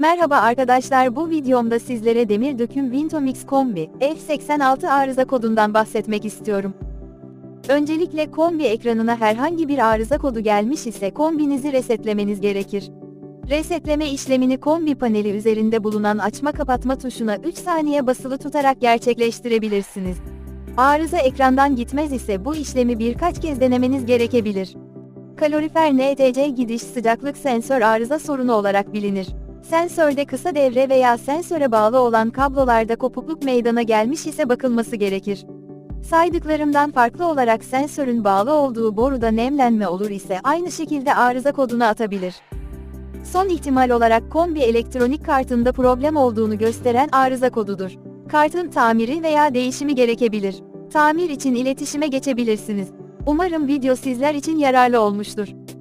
Merhaba arkadaşlar bu videomda sizlere demir döküm Vintomix kombi F86 arıza kodundan bahsetmek istiyorum. Öncelikle kombi ekranına herhangi bir arıza kodu gelmiş ise kombinizi resetlemeniz gerekir. Resetleme işlemini kombi paneli üzerinde bulunan açma kapatma tuşuna 3 saniye basılı tutarak gerçekleştirebilirsiniz. Arıza ekrandan gitmez ise bu işlemi birkaç kez denemeniz gerekebilir. Kalorifer NTC gidiş sıcaklık sensör arıza sorunu olarak bilinir. Sensörde kısa devre veya sensöre bağlı olan kablolarda kopukluk meydana gelmiş ise bakılması gerekir. Saydıklarımdan farklı olarak sensörün bağlı olduğu boruda nemlenme olur ise aynı şekilde arıza kodunu atabilir. Son ihtimal olarak kombi elektronik kartında problem olduğunu gösteren arıza kodudur. Kartın tamiri veya değişimi gerekebilir. Tamir için iletişime geçebilirsiniz. Umarım video sizler için yararlı olmuştur.